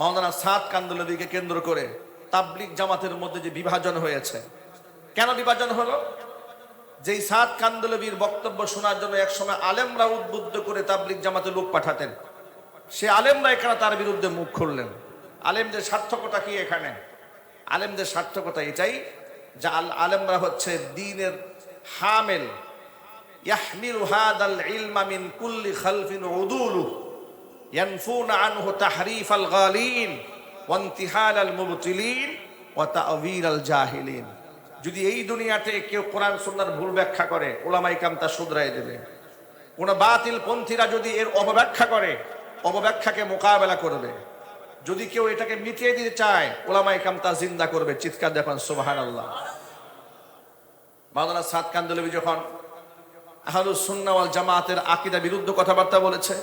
মাওলানা সাত কান্দুলবিকে কেন্দ্র করে তাবলিক জামাতের মধ্যে যে বিভাজন হয়েছে। কেন বিভাজন হলো? যেই সাত কান্দুলবির বক্তব্য শোনার জন্য একসময় আলেমরা উদ্বুদ্ধ করে তাবলিক জামাতে লোক পাঠাতেন। সে আলেমরা এখানে তার বিরুদ্ধে মুখ খুললেন? আলেমদের সার্থকতা কি এখানে? আলেমদের সার্থকতা এটাই যে আল- আলেমরা হচ্ছে দিনের হামেল। ইয়াহমিলু হাদাল ইলমা মিন কুল্লি খালফিন উদুলু ينفون عنه تحريف الغالين وانتحال المبطلين وتأويل الجاهلين যদি এই দুনিয়াতে কেউ কোরআন সুন্নাহর ভুল ব্যাখ্যা করে ওলামাই কাম তা শুধরাই দেবে কোন বাতিল পন্থীরা যদি এর অপব্যাখ্যা করে অপব্যাখ্যাকে মোকাবেলা করবে যদি কেউ এটাকে মিটিয়ে দিতে চায় ওলামাই কাম তা জিন্দা করবে চিৎকার দেখুন সুবাহান আল্লাহ মাওলানা সাদ কান্দলবি যখন আহলুস সুন্নাহ ওয়াল জামাতের আকিদা বিরুদ্ধ কথাবার্তা বলেছে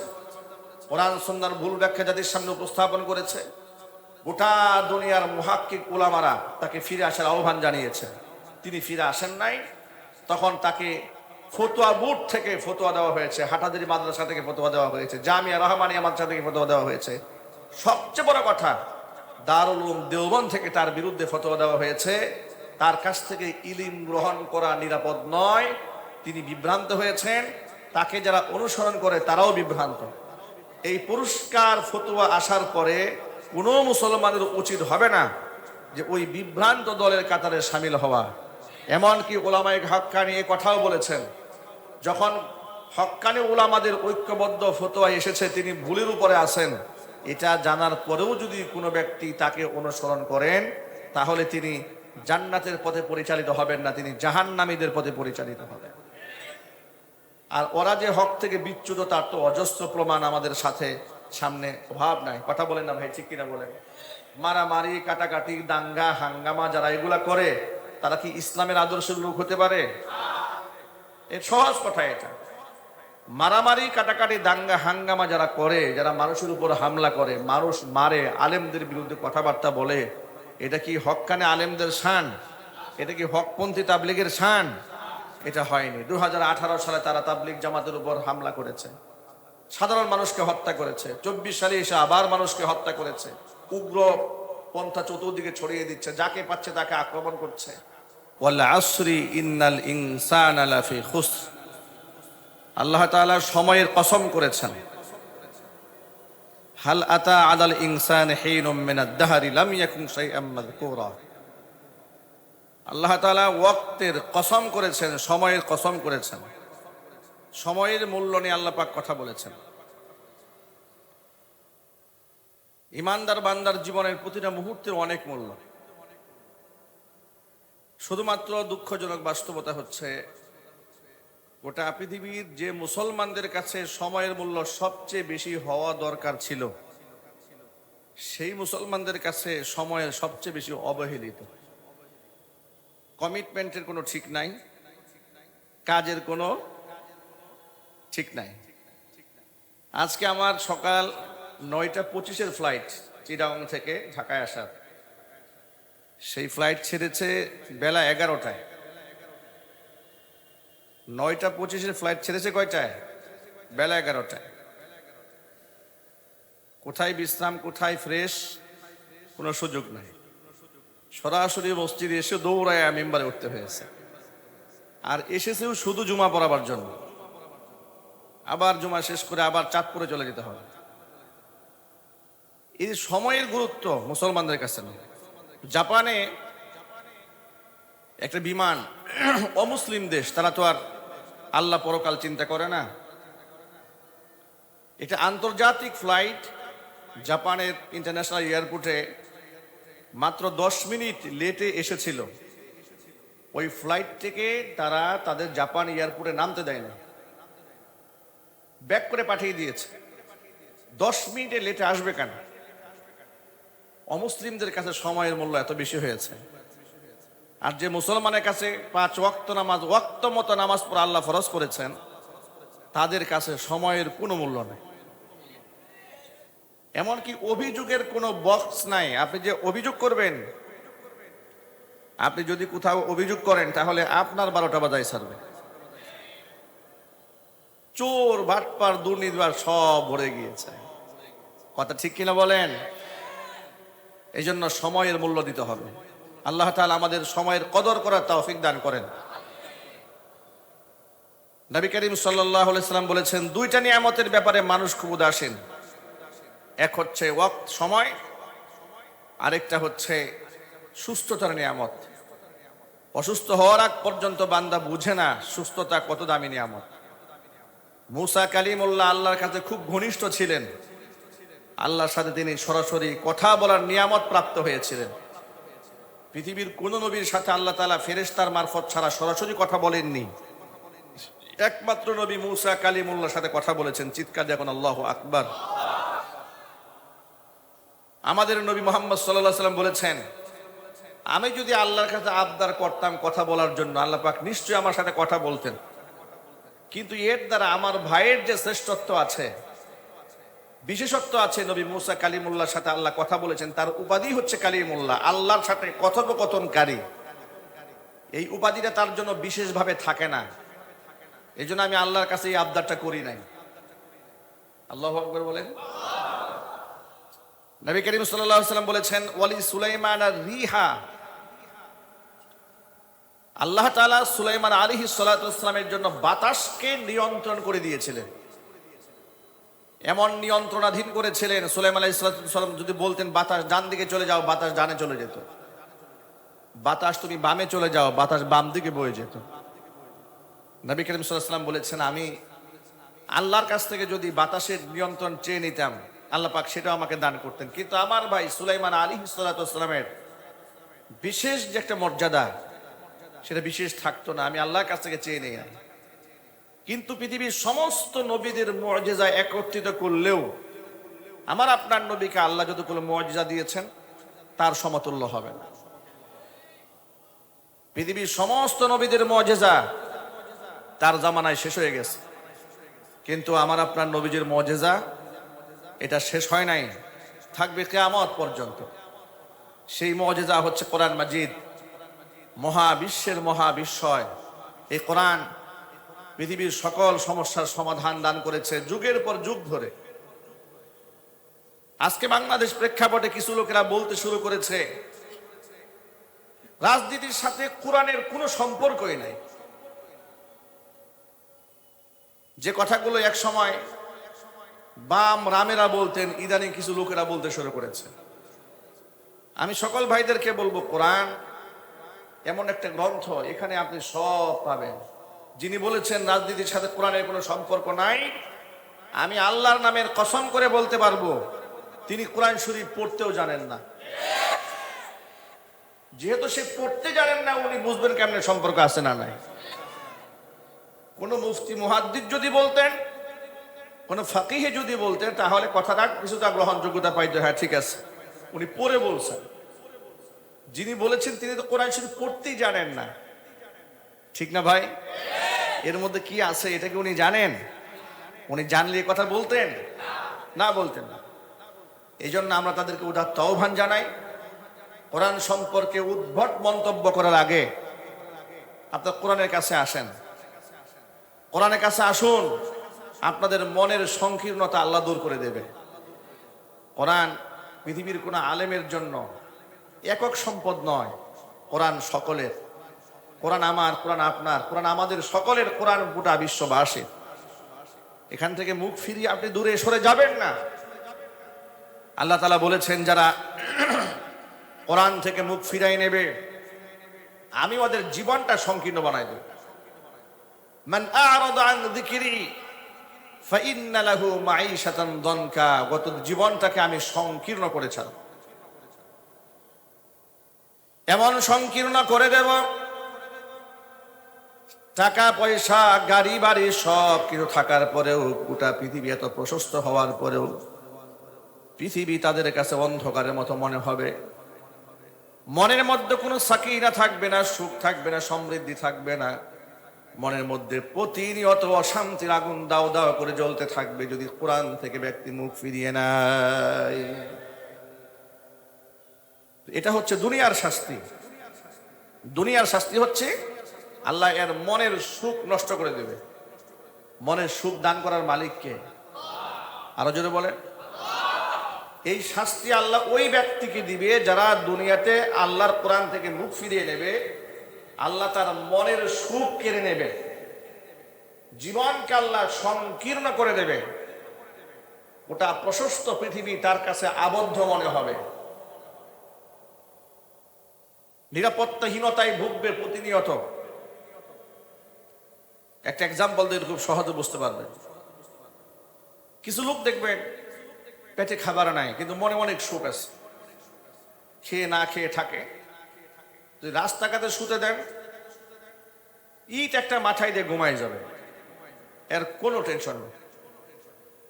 কোরআন সুন্নার ভুল ব্যাখ্যা জাতির সামনে উপস্থাপন করেছে, গোটা দুনিয়ার মুহাক্কিক উলামারা তাকে ফিরে আসার আহ্বান জানিয়েছে। তিনি ফিরে আসেন নাই, তখন তাকে ফতুয়া বুট থেকে ফতুয়া দেওয়া হয়েছে, হাটাদারি মাদ্রাসা থেকে ফতুয়া দেওয়া হয়েছে, জামিয়া রহমানিয়া মাদ্রাসা থেকে ফতুয়া দেওয়া হয়েছে। সবচেয়ে বড় কথা, দারুল দেওবন থেকে তার বিরুদ্ধে ফতোয়া দেওয়া হয়েছে। তার কাছ থেকে ইলিম গ্রহণ করা নিরাপদ নয়। তিনি বিভ্রান্ত হয়েছেন। তাকে যারা অনুসরণ করে তারাও বিভ্রান্ত। এই পুরস্কার ফতুয়া আসার পরে কোনো মুসলমানের উচিত হবে না যে ওই বিভ্রান্ত দলের কাতারে সামিল হওয়া। এমনকি ওলামায়ক হক্কানি এ কথাও বলেছেন, যখন হক্কানি ওলামাদের ঐক্যবদ্ধ ফতোয়া এসেছে, তিনি ভুলের উপরে আছেন। এটা জানার পরেও যদি কোনো ব্যক্তি তাকে অনুসরণ করেন, তাহলে তিনি জান্নাতের পথে পরিচালিত হবেন না, তিনি জাহান্নামীদের পথে পরিচালিত হবেন। আর ওরা যে হক থেকে বিচ্যুত, তার তো অজস্র প্রমাণ আমাদের সাথে সামনে অভাব নাই। কথা বলেন না ভাই, ঠিক কিনা বলেন? মারামারি, কাটাকাটি, দাঙ্গা, হাঙ্গামা যারা এগুলা করে, তারা কি ইসলামের আদর্শের লোক হতে পারে? এর সহজ কথা এটা। মারামারি, কাটাকাটি, দাঙ্গা, হাঙ্গামা যারা করে, যারা মানুষের উপর হামলা করে, মানুষ মারে, আলেমদের বিরুদ্ধে কথাবার্তা বলে, এটা কি হকানে আলেমদের শান? এটা কি হকপন্থী তাবলিগের শান? এটা হয়নি। দুহাজার আঠারো সালে তারা তাবলিগ জামাতের উপর হামলা করেছে। সাধারণ মানুষকে হত্যা করেছে। চব্বিশ সালে এসে আবার মানুষকে হত্যা করেছে। উগ্র পন্থা চতুর্দিকে ছড়িয়ে দিচ্ছে। যাকে পাচ্ছে তাকে আক্রমণ করছে। আল্লাহ তাআলা সময়ের কসম করেছেন। হাল আতা আদাল ইনসান মিনাদ দাহরি লাম ইয়াকুন শাইআম আল্লাহ তাআলা ওয়াক্তের কসম করেছেন, সময়ের কসম করেছেন। সময়ের মূল্য নিয়ে আল্লাহ পাক কথা বলেছেন। ইমানদার বান্দার জীবনের প্রতিটা মুহূর্তের অনেক মূল্য। শুধুমাত্র দুঃখজনক বাস্তবতা হচ্ছে, গোটা পৃথিবীর যে মুসলমানদের কাছে সময়ের মূল্য সবচেয়ে বেশি হওয়া দরকার ছিল, সেই মুসলমানদের কাছে সময়ের সবচেয়ে বেশি অবহেলিত। কমিটমেন্টের কোনো ঠিক নাই, কাজের কোনো ঠিক নাই। আজকে আমার সকাল নয়টা পঁচিশের ফ্লাইট চিটাগং থেকে ঢাকায় আসার সেই ফ্লাইট ছেড়েছে বেলা এগারোটায়। নয়টা পঁচিশের ফ্লাইট ছেড়েছে কয়টায়? বেলা এগারোটায়। কোথায় বিশ্রাম, কোথায় ফ্রেশ কোনো সুযোগ নাই। সরাসরি মসজিদে এসে দৌড়ায় মেম্বারে উঠতে হয়েছে। আর এসেছেও শুধু জুমা পড়াবার জন্য। আবার জুমা শেষ করে আবার চাঁদপুরে চলে যেতে হবে। এই সময়ের গুরুত্ব মুসলমানদের কাছে নেই। জাপানে একটা বিমান অমুসলিম দেশ, তারা তো আর আল্লাহ পরকাল চিন্তা করে না। এটা আন্তর্জাতিক ফ্লাইট, জাপানের ইন্টারন্যাশনাল এয়ারপোর্টে মাত্র দশ মিনিট লেটে এসেছিল। ওই ফ্লাইট থেকে তারা তাদের জাপান এয়ারপোর্টে নামতে দেয় না। ব্যাক করে পাঠিয়ে দিয়েছে। দশ মিনিটে লেটে আসবে কেন? অমুসলিমদের কাছে সময়ের মূল্য এত বেশি হয়েছে। আর যে মুসলমানের কাছে পাঁচ ওয়াক্ত নামাজ, ওয়াক্ত মতো নামাজ পড়া আল্লাহ ফরজ করেছেন, তাদের কাছে সময়ের কোনো মূল্য নেই। এমনকি অভিযোগের কোনো বক্স নাই। আপনি যে অভিযোগ করবেন, আপনি যদি কোথাও অভিযোগ করেন, তাহলে আপনার বারোটা বাজায় সারবে চোর ভাটপার দুর্নীতিবার সব ভরে গিয়েছে। কথা ঠিক কিনা বলেন? এই জন্য সময়ের মূল্য দিতে হবে। আল্লাহ তাআলা আমাদের সময়ের কদর করার তৌফিক দান করেন। নবী করিম সাল্লাহ সাল্লাম বলেছেন, দুইটা নিয়ামতের ব্যাপারে মানুষ খুব উদাসীন। এক হচ্ছে ওয়াক্ত, সময়, আরেকটা হচ্ছে সুস্থতার নিয়ামত। অসুস্থ হওয়ার আগ পর্যন্ত বান্দা বুঝে না সুস্থতা কত দামি নিয়ামত। মুসা কালিমুল্লাহ আল্লাহর কাছে খুব ঘনিষ্ঠ ছিলেন। আল্লাহর সাথে তিনি সরাসরি কথা বলার নিয়ামত প্রাপ্ত হয়েছিলেন। পৃথিবীর কোন নবীর সাথে আল্লাহ তালা ফেরেস্তার মারফত ছাড়া সরাসরি কথা বলেননি। একমাত্র নবী মুসা কালিমুল্লাহর সাথে কথা বলেছেন, চিৎকার দেখুন আল্লাহ আকবার। আমাদের নবী মোহাম্মদ সাল্লাহ সাল্লাম বলেছেন, আমি যদি আল্লাহর কাছে আবদার করতাম কথা বলার জন্য, আল্লাহ পাক নিশ্চয়ই আমার সাথে কথা বলতেন। কিন্তু এর দ্বারা আমার ভাইয়ের যে শ্রেষ্ঠত্ব আছে, বিশেষত্ব আছে নবী মুসা কালিমুল্লাহর সাথে আল্লাহ কথা বলেছেন, তার উপাধি হচ্ছে কালিমুল্লাহ, আল্লাহর সাথে কথোপকথনকারী। এই উপাধিটা তার জন্য বিশেষভাবে থাকে না। এই জন্য আমি আল্লাহর কাছে এই আবদারটা করি নাই। আল্লাহ বলেন। নবী করিম সাল্লাম বলেছেন, ওয়ালি সুলাইমান আর রিহা। আল্লাহ তাআলা সুলাইমান আলাইহি সালামের জন্য বাতাসকে নিয়ন্ত্রণ করে দিয়েছিলেন। এমন নিয়ন্ত্রণাধীন করেছিলেন, সুলাইমান আলাইহিস সালাম যদি বলতেন, বাতাস ডান দিকে চলে যাও, বাতাস ডানে চলে যেত। বাতাস তুমি বামে চলে যাও, বাতাস বাম দিকে বয়ে যেত। নবী করিম সাল্লাম বলেছেন, আমি আল্লাহর কাছ থেকে যদি বাতাসের নিয়ন্ত্রণ চেয়ে নিতাম আল্লাহ পাক সেটাও আমাকে দান করতেন। কিন্তু আমার ভাই সুলাইমান আলী সালামের বিশেষ যে একটা মর্যাদা, সেটা বিশেষ থাকতো না। আমি আল্লাহর কাছ থেকে চেয়ে নেই কিন্তু পৃথিবীর সমস্ত নবীদের মর্যাদা একত্রিত করলেও আমার আপনার নবীকে আল্লাহ কোনো মর্যাদা দিয়েছেন, তার সমতুল্য হবে না। পৃথিবীর সমস্ত নবীদের মর্যাদা তার জামানায় শেষ হয়ে গেছে। কিন্তু আমার আপনার নবীজির মর্যাদা এটা শেষ হয় নাই। থাকবে কেয়ামত পর্যন্ত। সেই মজেজা হচ্ছে কোরআন মাজিদ। মহাবিশ্বের মহাবিশ্বয় এই কোরআন পৃথিবীর সকল সমস্যার সমাধান দান করেছে যুগের পর যুগ ধরে। আজকে বাংলাদেশ প্রেক্ষাপটে কিছু লোকেরা বলতে শুরু করেছে, রাজনীতির সাথে কোরআনের কোনো সম্পর্কই নাই। যে কথাগুলো এক সময় বাম রামেরা বলতেন, ইদানিং কিছু লোকেরা বলতে শুরু করেছে। আমি সকল ভাইদেরকে বলব, কোরআন এমন একটা গ্রন্থ, এখানে আপনি সব পাবেন। যিনি বলেছেন, রাজনীতির সাথে কোরআনের কোনো সম্পর্ক নাই, আমি আল্লাহর নামের কসম করে বলতে পারব, তিনি কোরআন শরীফ পড়তেও জানেন না। যেহেতু সে পড়তে জানেন না, উনি বুঝবেন কেমন সম্পর্ক আছে না নাই। কোন মুফতি মুহাদ্দিদ যদি বলতেন কোনো ফাকিহে যদি বলতেন তাহলে কথাটা কিছুটা গ্রহণযোগ্যতা পাইতে হ্যাঁ ঠিক আছে। উনি পড়ে বলছেন। যিনি বলেছেন, তিনি তো কোরআন শরীফ পড়তেই জানেন না। ঠিক না ভাই? এর মধ্যে কি আছে, এটা কি উনি জানেন? উনি জানলে কথা বলতেন? না বলতেন না। এই জন্য আমরা তাদেরকে উদার তহভান জানাই। কোরআন সম্পর্কে উদ্ভট মন্তব্য করার আগে আপনার কোরআনের কাছে আসেন। কোরআনের কাছে আসুন। আপনাদের মনের সংকীর্ণতা আল্লাহ দূর করে দেবে। কোরআন পৃথিবীর কোনো আলেমের জন্য একক সম্পদ নয়, কোরআন সকলের। কোরআন আমার, কোরআন আপনার, কোরআন আমাদের সকলের কোরআন গোটা বিশ্ববাসে এখান থেকে মুখ ফিরিয়ে আপনি দূরে সরে যাবেন না। আল্লাহ তালা বলেছেন, যারা কোরআন থেকে মুখ ফিরাই নেবে, আমি ওদের জীবনটা সংকীর্ণ বানাই দেব। মান আ'রাদা আন মাঈশাতান দনকা, গত জীবনটাকে আমি সংকীর্ণ করেছিলাম এমন সংকীর্ণ করে দেব টাকা পয়সা গাড়ি বাড়ি সব কিছু থাকার পরেও, গোটা পৃথিবী এত প্রশস্ত হওয়ার পরেও, পৃথিবী তাদের কাছে অন্ধকারের মতো মনে হবে। মনের মধ্যে কোনো সাকিনা থাকবে না, সুখ থাকবে না, সমৃদ্ধি থাকবে না। মনের মধ্যে প্রতিনিয়ত অশান্তির আগুন দাও দাও করে জ্বলতে থাকবে যদি কোরআন থেকে ব্যক্তি মুখ ফিরিয়ে নেয়। এটা হচ্ছে দুনিয়ার শাস্তি। দুনিয়ার শাস্তি হচ্ছে আল্লাহ এর মনের সুখ নষ্ট করে দেবে। মনের সুখ দান করার মালিককে। আরও যদি বলেন। এই শাস্তি আল্লাহ ওই ব্যক্তিকে দিবে যারা দুনিয়াতে আল্লাহর কোরআন থেকে মুখ ফিরিয়ে নেবে। আল্লাহ তার মনের সুখ কেড়ে নেবে। জীবনকে আল্লাহ সংকীর্ণ করে দেবে। ওটা প্রশস্ত পৃথিবী তার কাছে আবদ্ধ মনে হবে। নিরাপত্তাহীনতায় ভুগবে প্রতিনিয়ত। একটা এক্সাম্পল দিয়ে খুব সহজে বুঝতে পারবেন কিছু লোক দেখবেন পেটে খাবার নাই, কিন্তু মনে মনে সুখ আছে। খেয়ে না খেয়ে থাকে। যদি রাস্তাঘাটে শুতে দেন, ইট একটা মাথায় দিয়ে ঘুমাই যাবে। এর কোনো টেনশন নেই।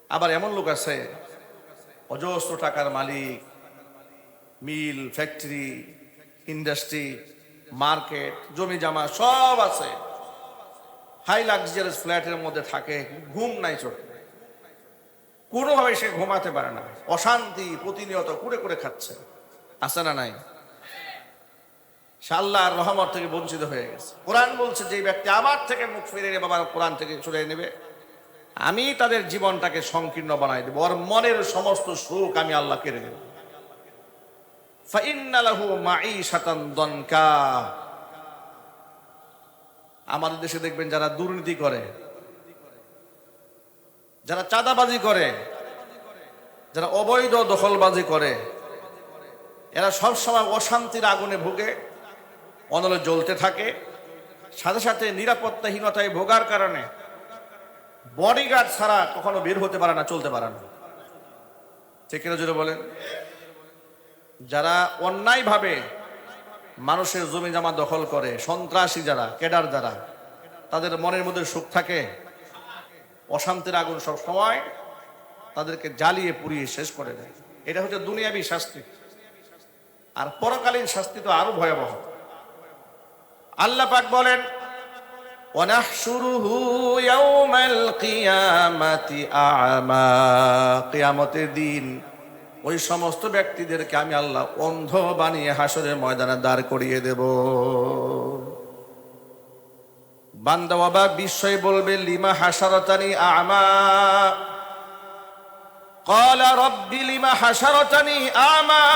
আবার এমন লোক আছে, অজস্র টাকার মালিক, মিল, ফ্যাক্টরি, ইন্ডাস্ট্রি, মার্কেট, জমি জামা সব আছে। হাই লাক্সারিয়াস ফ্ল্যাটের মধ্যে থাকে, ঘুম নাই চোখে। কোনোভাবে সে ঘুমাতে পারে না। অশান্তি, প্রতিনিয়ত কুড়ে করে খাচ্ছে। আছে না নাই? সে আল্লাহর রহমত থেকে বঞ্চিত হয়ে গেছে। কোরআন বলছে, যে ব্যক্তি আমার থেকে মুখ ফিরে নেবে আবার কোরআন থেকে সরে নেবে, আমি তাদের জীবনটাকে সংকীর্ণ বানাই দেবো। ওর মনের সমস্ত সুখ আমি আল্লাহ কেড়ে নেব। আমাদের দেশে দেখবেন যারা দুর্নীতি করে, যারা চাঁদাবাজি করে, যারা অবৈধ দখলবাজি করে, এরা সবসময় অশান্তির আগুনে ভুগে। অনলে জ্বলতে থাকে। সাথে সাথে নিরাপত্তাহীনতায় ভোগার কারণে বডিগার্ড ছাড়া কখনো বের হতে পারে না, চলতে পারে না। ঠিক কিনা বলেন? যারা অন্যায়ভাবে মানুষের জমি জামা দখল করে, সন্ত্রাসী যারা, কেডার যারা, তাদের মনের মধ্যে সুখ থাকে, অশান্তির আগুন সব সময় তাদেরকে জ্বালিয়ে পুড়িয়ে শেষ করে দেয়। এটা হচ্ছে দুনিয়াবি শাস্তি। আর পরকালীন শাস্তি তো আরও ভয়াবহ। আল্লাহ পাক বলেন ওয়ানাহশুরুহু ইয়াউমাল কিয়ামাতি আ'মা কিয়ামতের দিন ওই সমস্ত ব্যক্তিদেরকে আমি আল্লাহ অন্ধ বানিয়ে হাসরের ময়দানে দাঁড় করিয়ে দেব বান্দা বাবা বিস্ময় বলবে লিমা হাসারতানি আমা قال رب لما حشرتني أعمى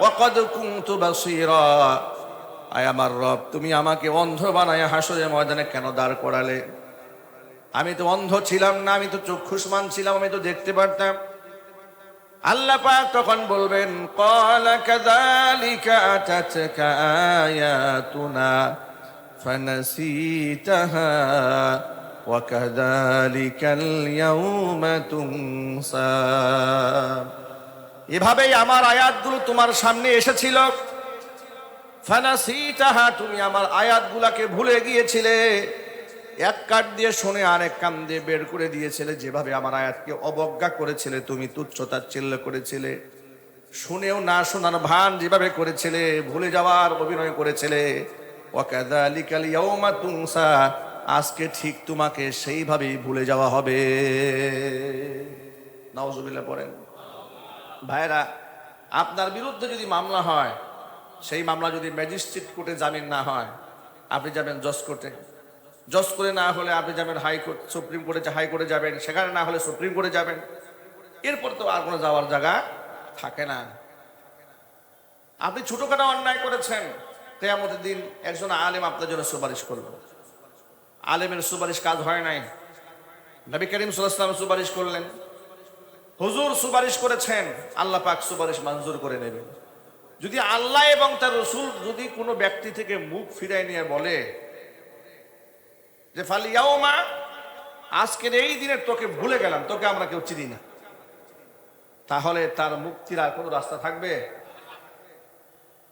وقد كنت بصيرا আয় আমার রব, তুমি আমাকে অন্ধ বানায় হাসরের ময়দানে কেন দাঁড় করালে? আমি তো অন্ধ ছিলাম না, আমি তো চক্ষুষ্মান ছিলাম, আমি তো দেখতে পারতাম। আল্লাহ পাক তখন বলবেন, কলা কাযালিকা আতাতকা আয়াতুনা ফানাসিতাহা ওয়া কাযালিকাল ইয়াউমা এভাবেই আমার আয়াতগুলো তোমার সামনে এসেছিল। ফানাসিতাহা, তুমি আমার আয়াতগুলাকে ভুলে গিয়েছিলে। এক কাঠ দিয়ে শুনে আরেক কান দিয়ে বের করে দিয়েছিলে, যেভাবে আমার আয়াতকে অবজ্ঞা করেছিলে, তুমি তুচ্ছতার চিল্ল করেছিলে। শুনেও না শোনার ভান যেভাবে করেছিলে, ভুলে যাওয়ার অভিনয় করেছিলে। আজকে ঠিক তোমাকে সেইভাবেই ভুলে যাওয়া হবে। নাউজুবিল্লাহ পড়েন। ভাইরা, আপনার বিরুদ্ধে যদি মামলা হয় সেই মামলা যদি ম্যাজিস্ট্রেট কোর্টে জামিন না হয়, আপনি যাবেন জজ কোর্টে। জজ করে না হলে আপনি যাবেন হাইকোর্ট সুপ্রিম কোর্টে হাইকোর্টে যাবেন, সেখানে না হলে সুপ্রিম কোর্টে যাবেন। এরপর তো আর কোনো যাওয়ার জায়গা থাকে না। আপনি ছোটখাটো অন্যায় করেছেন, কেয়ামতের দিন একজন আলেম আপনার জন্য সুপারিশ করল। আলেমের সুপারিশ কাজ হয় নাই। নবী করিম সাল্লাম সুপারিশ করলেন। হুজুর সুপারিশ করেছেন, আল্লাহ পাক সুপারিশ মঞ্জুর করে নেবেন। যদি আল্লাহ এবং তার রসুল যদি কোনো ব্যক্তি থেকে মুখ ফিরাই নিয়ে বলে যে ফালিয়াও মা আজকের এই দিনে তোকে ভুলে গেলাম, তোকে আমরা কেউ চিনি না। তাহলে তার মুক্তির আর কোনো রাস্তা থাকবে?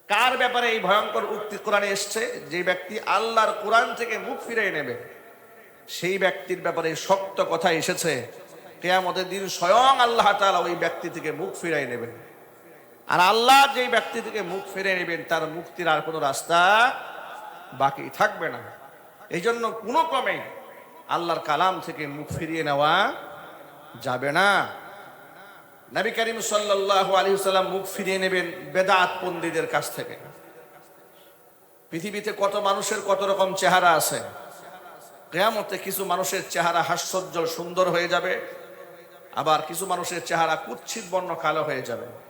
কার ব্যাপারে এই ভয়ঙ্কর উক্তি কোরআনে এসছে? যে ব্যক্তি আল্লাহর কোরআন থেকে মুখ ফিরিয়ে নেবে, সেই ব্যক্তির ব্যাপারে শক্ত কথা এসেছে। কেয়ামতের দিন স্বয়ং আল্লাহ তাআলা ওই ব্যক্তি থেকে মুখ ফিরাই নেবেন। আর আল্লাহ যে ব্যক্তি থেকে মুখ ফিরে নেবেন, তার মুক্তির আর কোনো রাস্তা বাকি থাকবে না। এই জন্য কোনো ক্রমে আল্লাহর কালাম থেকে মুখ ফিরিয়ে নেওয়া যাবে না। নবী করিম সাল্লাহ আলী সাল্লাম মুখ ফিরিয়ে নেবেন বেদাত পন্ডিদের কাছ থেকে। পৃথিবীতে কত মানুষের কত রকম চেহারা আছে। কেয়ামতে কিছু মানুষের চেহারা হাস্যজ্জ্বল সুন্দর হয়ে যাবে, আবার কিছু মানুষের চেহারা কুৎসিত বর্ণ কালো হয়ে যাবে।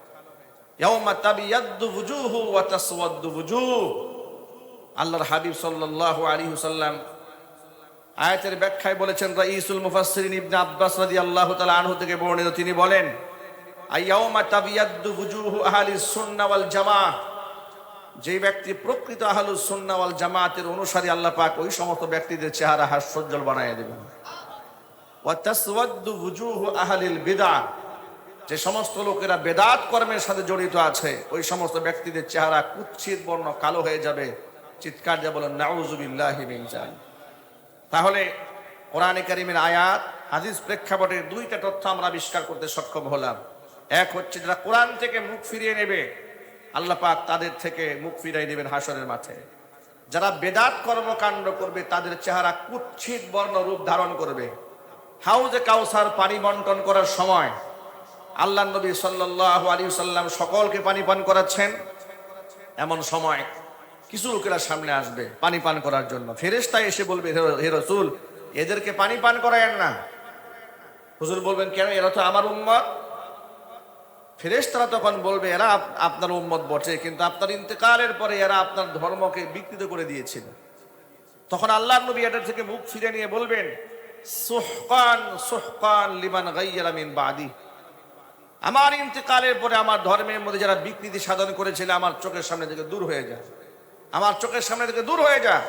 আল্লাহর হাবিব সাল্লাল্লাহু আলাইহি ওয়াসাল্লাম আয়াতের ব্যাখ্যায় বলেছেন, রাইসুল মুফাসসিরিন ইবনে আব্বাস রাদিয়াল্লাহু তাআলা আনহু থেকে বর্ণিত, তিনি বলেন আইয়াউমা তাবিয়াদ্দু বুজুহু আহলিস সুন্নাহ ওয়াল জামাআহ যেই ব্যক্তি প্রকৃত আহলুস সুন্নাহ ওয়াল জামাআতের অনুসারী আল্লাহ পাক ওই সমস্ত ব্যক্তিদের চেহারা হাস্যোজ্জ্বল বানায় দেবেন। ওয়া তাসওয়াদ্দু বুজুহু আহলিল বিদআহ যে সমস্ত লোকেরা বেদাত কর্মের সাথে জড়িত আছে, ওই সমস্ত ব্যক্তিদের চেহারা কুৎসিত, বর্ণ কালো হয়ে যাবে। চিৎকার যা বলেন নাউজুবিল্লাহি মিন জালিক তাহলে কোরআনে কারিমের আয়াত, হাদিস প্রেক্ষাপটে দুইটা তথ্য আমরা আবিষ্কার করতে সক্ষম হলাম। এক হচ্ছে, যারা কোরআন থেকে মুখ ফিরিয়ে নেবে, আল্লাহ পাক তাদের থেকে মুখ ফিরিয়ে নেবেন হাসরের মাঠে। যারা বেদাত কর্মকাণ্ড করবে, তাদের চেহারা কুৎসিত, বর্ণ রূপ ধারণ করবে। হাউজে কাউসার পানি বন্টন করার সময় আল্লাহ নবী সাল্লাহ আলী সাল্লাম সকলকে পানি পান করাচ্ছেন। এমন সময় কিছু লোকেরা সামনে আসবে পানি পান করার জন্য। ফেরেশতা এসে বলবে, "হে- রসুল, এদেরকে পানি পান করায়েন না। হুজুর বলবেন, কেন? এরা তো আমার উম্মত। ফেরেশতারা তখন বলবে, এরা আপনার উম্মত বটে, কিন্তু আপনার ইন্তেকালের পরে এরা আপনার ধর্মকে বিকৃত করে দিয়েছিল। তখন আল্লাহ নবী এটার থেকে মুখ ফিরে নিয়ে বলবেন, সুহকান সুহকান লিমান গাইয়ালা মিন বাদি। আমার ইন্তেকালের পরে আমার ধর্মের মধ্যে যারা বিকৃতি সাধন করেছিল, আমার চোখের সামনে থেকে দূর হয়ে যায় আমার চোখের সামনে থেকে দূর হয়ে যা।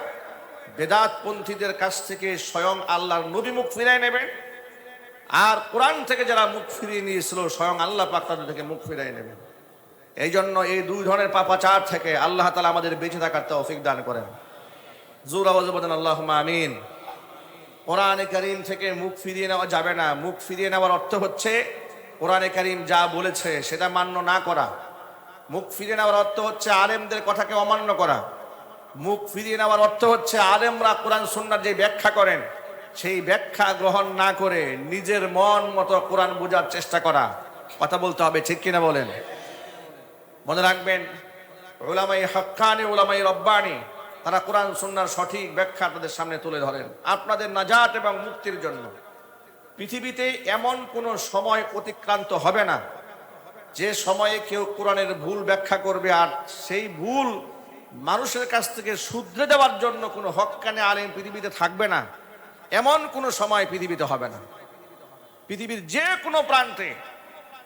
বেদাত পন্থীদের কাছ থেকে স্বয়ং আল্লাহর নবী মুখ ফিরাই নেবেন আর কোরআন থেকে যারা মুখ ফিরিয়ে নিয়েছিল, স্বয়ং আল্লাহ পাক তাদের থেকে মুখ ফিরাই নেবেন এই জন্য এই দুই ধরনের পাপাচার থেকে আল্লাহ তালা আমাদের বেঁচে থাকার তৌফিক দান করেন। জোর আওয়াজ আল্লাহ আমিন। কোরআনে করিম থেকে মুখ ফিরিয়ে নেওয়া যাবে না। মুখ ফিরিয়ে নেওয়ার অর্থ হচ্ছে কোরআনে করিম যা বলেছে সেটা মান্য না করা। মুখ ফিরিয়ে নেওয়ার অর্থ হচ্ছে আলেমদের কথাকে অমান্য করা। মুখ ফিরিয়ে নেওয়ার অর্থ হচ্ছে আলেমরা কোরআন সুন্নার যে ব্যাখ্যা করেন, সেই ব্যাখ্যা গ্রহণ না করে নিজের মন মতো কোরআন বোঝার চেষ্টা করা। কথা বলতে হবে, ঠিক কিনা বলেন? মনে রাখবেন ওলামাই হক্কানি ওলামাই রব্বানি, তারা কোরআন সুন্নার সঠিক ব্যাখ্যা আপনাদের সামনে তুলে ধরেন। আপনাদের নাজাত এবং মুক্তির জন্য। পৃথিবীতে এমন কোনো সময় অতিক্রান্ত হবে না। যে সময়ে কেউ কোরআনের ভুল ব্যাখ্যা করবে আর সেই ভুল মানুষের কাছ থেকে শুধরে দেওয়ার জন্য কোনো হক্কানে আলেম পৃথিবীতে থাকবে না। এমন কোনো সময় পৃথিবীতে হবে না। পৃথিবীর যে কোনো প্রান্তে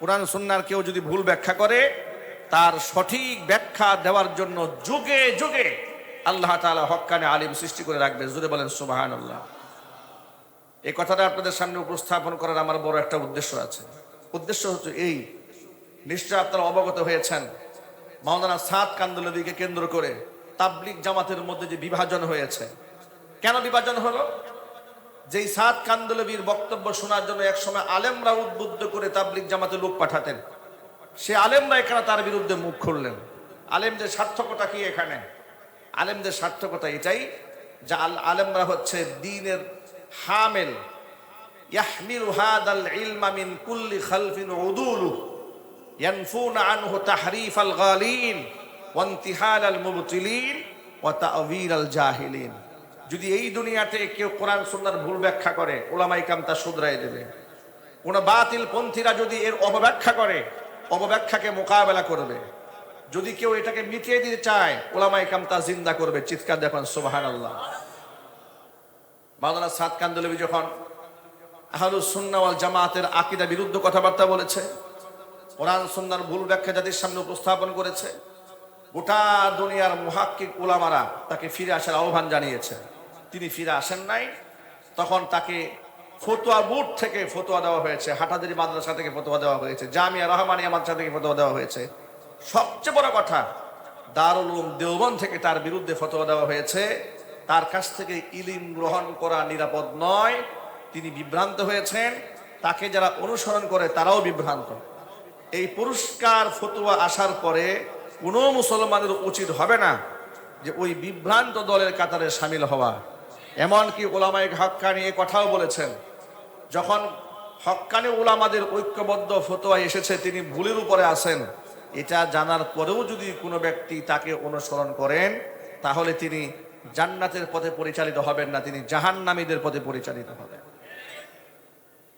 কোরআন সুন্নার কেউ যদি ভুল ব্যাখ্যা করে, তার সঠিক ব্যাখ্যা দেওয়ার জন্য যুগে যুগে আল্লাহ তালা হকানে আলিম সৃষ্টি করে রাখবে। জুড়ে বলেন সুবাহান আল্লাহ এই কথাটা আপনাদের সামনে উপস্থাপন করার আমার বড় একটা উদ্দেশ্য আছে। উদ্দেশ্য হচ্ছে এই, নিশ্চয় আপনারা অবগত হয়েছেন, মাওলানা সাত কান্দুলদিকে কেন্দ্র করে তাবলিক জামাতের মধ্যে যে বিভাজন হয়েছে। কেন বিভাজন হলো? যেই সাত কান্দুলবির বক্তব্য শোনার জন্য একসময় আলেমরা উদ্বুদ্ধ করে তাবলিক জামাতে লোক পাঠাতেন, সে আলেমরা এখানে তার বিরুদ্ধে মুখ খুললেন? আলেমদের সার্থকতা কি এখানে? আলেমদের সার্থকতা এটাই যে আল- আলেমরা হচ্ছে দিনের হামেল। ইয়াহমিলু হাদাল ইলমা মিন কুল্লি খালফিন উদুলু। ইয়ানফুন আনহু তাহরিফ আল গালিন। ওয়ান্তিহাল আল মুবতিলিন ওয়া তাআবিল আল জাহিলিন। যদি এই দুনিয়াতে কেউ কোরআন সুন্নার ভুল ব্যাখ্যা করে ওলামাই কাম তা শুধরাই দেবে। কোন বাতিল পন্থীরা যদি এর অপব্যাখ্যা করে, অপব্যাখ্যাকে মোকাবেলা করবে। যদি কেউ এটাকে মিটিয়ে দিতে চায় ওলামাই কাম তা জিন্দা করবে। চিৎকার দেখুন সোবাহান আল্লাহ মাওলানা সাদ কান্দলবি যখন আহলুস সুন্নাহ ওয়াল জামাতের আকিদা বিরুদ্ধ কথাবার্তা বলেছে, কোরআন সুন্নার ভুল ব্যাখ্যা জাতির সামনে উপস্থাপন করেছে, গোটা দুনিয়ার মুহাক্কিক উলামারা তাকে ফিরে আসার আহ্বান জানিয়েছে। তিনি ফিরে আসেন নাই, তখন তাকে ফতোয়া বুট থেকে ফতোয়া দেওয়া হয়েছে, হাটাদারি মাদ্রাসা থেকে ফতোয়া দেওয়া হয়েছে, জামিয়া রহমানিয়া মাদ্রাসা থেকে ফতোয়া দেওয়া হয়েছে। সবচেয়ে বড় কথা, দারুল দেওবন থেকে তার বিরুদ্ধে ফতোয়া দেওয়া হয়েছে। তার কাছ থেকে ইলিম গ্রহণ করা নিরাপদ নয়। তিনি বিভ্রান্ত হয়েছেন। তাকে যারা অনুসরণ করে, তারাও বিভ্রান্ত। এই পুরস্কার ফতুয়া আসার পরে কোনো মুসলমানের উচিত হবে না যে ওই বিভ্রান্ত দলের কাতারে সামিল হওয়া। এমনকি ওলামাই হক্কানি এ কথাও বলেছেন, যখন হক্কানি ওলামাদের ঐক্যবদ্ধ ফতোয়া এসেছে, তিনি ভুলের উপরে আসেন এটা জানার পরেও যদি কোনো ব্যক্তি তাকে অনুসরণ করেন, তাহলে তিনি জান্নাতের পথে পরিচালিত হবেন না, তিনি জাহান্নামীদের পথে পরিচালিত হবেন।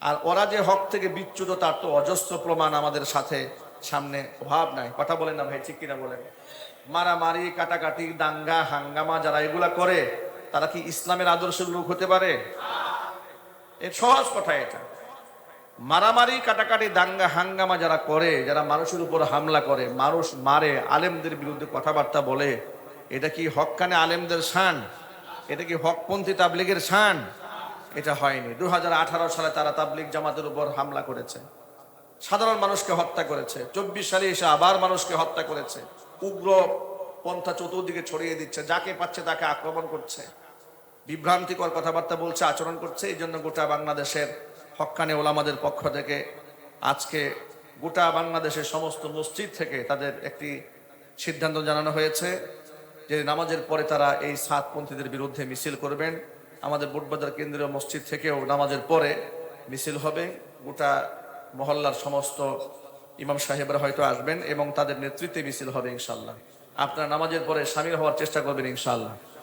আর ওরা যে হক থেকে বিচ্যুত, তার তো অজস্র প্রমাণ আমাদের সাথে সামনে অভাব নাই। কথা বলেন না ভাই, ঠিক কিনা বলেন? মারামারি, কাটাকাটি, দাঙ্গা, হাঙ্গামা যারা এগুলা করে, তারা কি ইসলামের আদর্শের লোক হতে পারে? সহজ কথা এটা। মারামারি, কাটাকাটি, দাঙ্গা, হাঙ্গামা যারা করে, যারা মানুষের উপর হামলা করে, মানুষ মারে, আলেমদের বিরুদ্ধে কথাবার্তা বলে এটা কি হকানে আলেমদের শান? এটা কি হকপন্থী তাবলিগের শান? এটা হয়নি। দু হাজার আঠারো সালে তারা তাবলিগ জামাতের উপর হামলা করেছে। সাধারণ মানুষকে হত্যা করেছে। চব্বিশ সালে এসে আবার মানুষকে হত্যা করেছে। উগ্র পন্থা চতুর্দিকে ছড়িয়ে দিচ্ছে। যাকে পাচ্ছে তাকে আক্রমণ করছে। বিভ্রান্তিকর কথাবার্তা বলছে, আচরণ করছে। এই জন্য গোটা বাংলাদেশের হক্কানে ওলামাদের পক্ষ থেকে আজকে গোটা বাংলাদেশের সমস্ত মসজিদ থেকে তাদের একটি সিদ্ধান্ত জানানো হয়েছে। যে নামাজের পরে তারা এই সাতপন্থীদের বিরুদ্ধে মিছিল করবেন। আমাদের বুটবাজার কেন্দ্রীয় মসজিদ থেকেও নামাজের পরে মিছিল হবে। গোটা মহল্লার সমস্ত ইমাম সাহেবরা হয়তো আসবেন এবং তাদের নেতৃত্বে মিছিল হবে ইনশাল্লাহ আপনারা নামাজের পরে সামিল হওয়ার চেষ্টা করবেন ইনশাল্লাহ